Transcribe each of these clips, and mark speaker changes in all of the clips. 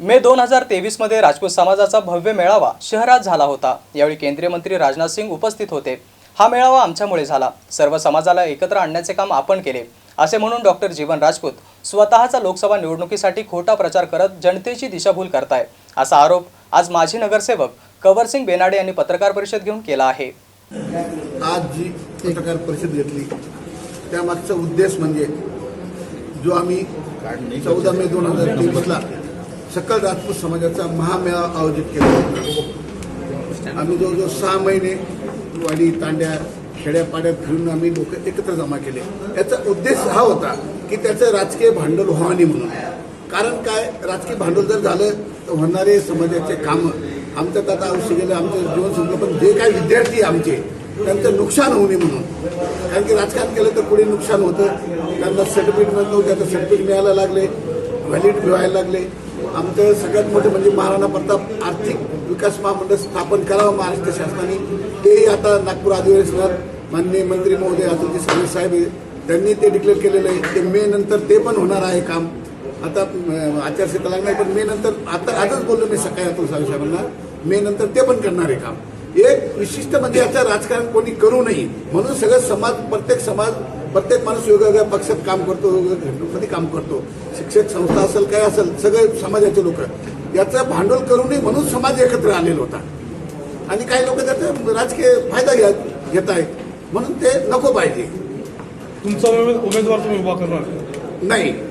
Speaker 1: मे दोन हजार तेवीसमध्ये राजपूत समाजाचा भव्य मेळावा शहरात झाला होता. यावेळी केंद्रीय मंत्री राजनाथ सिंग उपस्थित होते. हा मेळावा आमच्यामुळे झाला. सर्व समाजाला एकत्र आणण्याचे काम आपण केले. असे म्हणून डॉक्टर जीवन राजपूत स्वतःचा लोकसभा निवडणुकीसाठी खोटा प्रचार करत जनतेची दिशाभूल करताय असा आरोप आज माजी नगरसेवक कंवरसिंग बेनाडे यांनी पत्रकार परिषद घेऊन केला आहे.
Speaker 2: आज जी पत्रकार परिषद घेतली त्यामागचा उद्देश म्हणजे जो आम्ही चौदा मे दोन हजार तेवीसला सकल राजपूत समाजाचा महामेळावा आयोजित केला. होता आम्ही जवळजवळ सहा महिने वाडी तांड्या खेड्यापाड्यात फिरून आम्ही लोक एकत्र जमा केले. याचा उद्देश हा होता की त्याचं राजकीय भांडवल व्हावं नाही म्हणून. कारण काय? राजकीय भांडवल जर झालं तर होणारे समाजाचे कामं आमचं दादा आयुष्य गेलं आमचं जीवन संपलं पण जे काही विद्यार्थी आमचे त्यांचं नुकसान होऊ नये म्हणून. कारण की राजकारण केलं तर पुढे नुकसान होतं? त्यांना सर्टिफिकेट मिळत नव्हतं आता सर्टिफिकेट मिळायला लागले व्हॅलिड व्हायला लागले. आमचं सगळ्यात मोठं म्हणजे महाराणा प्रताप आर्थिक विकास महामंडळ स्थापन करावं महाराष्ट्र शासनाने. तेही आता नागपूर अधिवेशनात माननीय मंत्री महोदय अतुलजी सावंत साहेब त्यांनी ते डिक्लेअर केलेलं आहे. ते मे नंतर ते पण होणार आहे काम. आता आचारसंहिता लागणार पण मे नंतर आता आजच बोललो मी सकाळी अतुल साहेब साहेबांना. मे नंतर ते पण करणार आहे काम. एक विशिष्ट म्हणजे याचं राजकारण कोणी करू नये म्हणून सगळं समाज प्रत्येक समाज प्रत्येक माणूस वेगवेगळ्या पक्षात काम करतो वेगवेगळ्या घटनेमध्ये काम करतो. शिक्षक संस्था असेल काय असेल सगळे समाजाचे लोक. याचं भांडवल करू नये म्हणून समाज एकत्र आलेला होता. आणि काही लोक त्याचा राजकीय फायदा घ्या घेत आहेत. म्हणून ते नको पाहिजे.
Speaker 3: तुमचा उमेद- उमेदवार तुम्ही उभा करणार?
Speaker 2: नाही.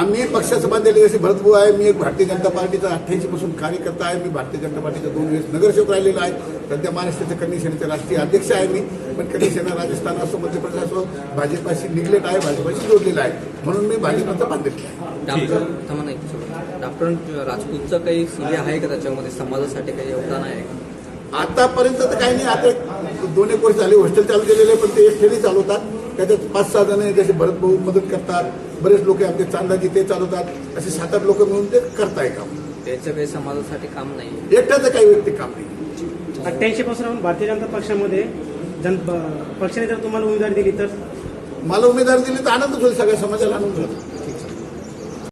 Speaker 2: आम्ही पक्षाचं बांधलेले जसे भरतभाऊ आहे मी एक भारतीय जनता पार्टीचा अठ्ठ्याऐंशी पासून कार्यकर्ता आहे. मी भारतीय जनता पार्टीचा दोन वेळेस नगरसेवक राहिलेला आहे. सध्या महाराष्ट्राच्या कन्या सेनेचे राष्ट्रीय अध्यक्ष आहे मी. पण कन्या सेना राजस्थान असो मध्य प्रदेश असो भाजपाशी निगलेट आहे भाजपाशी जोडलेला आहे. म्हणून मी भाजपाचा बांधलेला आहे.
Speaker 4: डॉक्टर थांबा नाही. डॉक्टर राजपूतचं काही सीए आहे का त्याच्यामध्ये? समाजासाठी काही योगदान आहे का?
Speaker 2: आतापर्यंत तर काही नाही. आता एक दोन एक वर्ष झाले हॉस्टेल चालू केलेले पण ते एकट्याने चालवतात. त्याच्यात पाच सहा जण आहे, जसे भरत भाऊ मदत करतात बरेच लोक आमचे चांदाजी ते चालवतात असे सात आठ लोक मिळून ते करताय काम.
Speaker 4: त्याचं काही समाजासाठी काम नाही.
Speaker 2: एकट्याचं काही व्यक्ती काम नाही.
Speaker 5: अठ्ठ्याऐंशी पासून आपण भारतीय जनता पक्षामध्ये जन पक्षाने जर तुम्हाला उमेदवारी दिली तर?
Speaker 2: मला उमेदवारी दिली तर आनंदच होईल सगळ्या समाजाला आनंद होईल.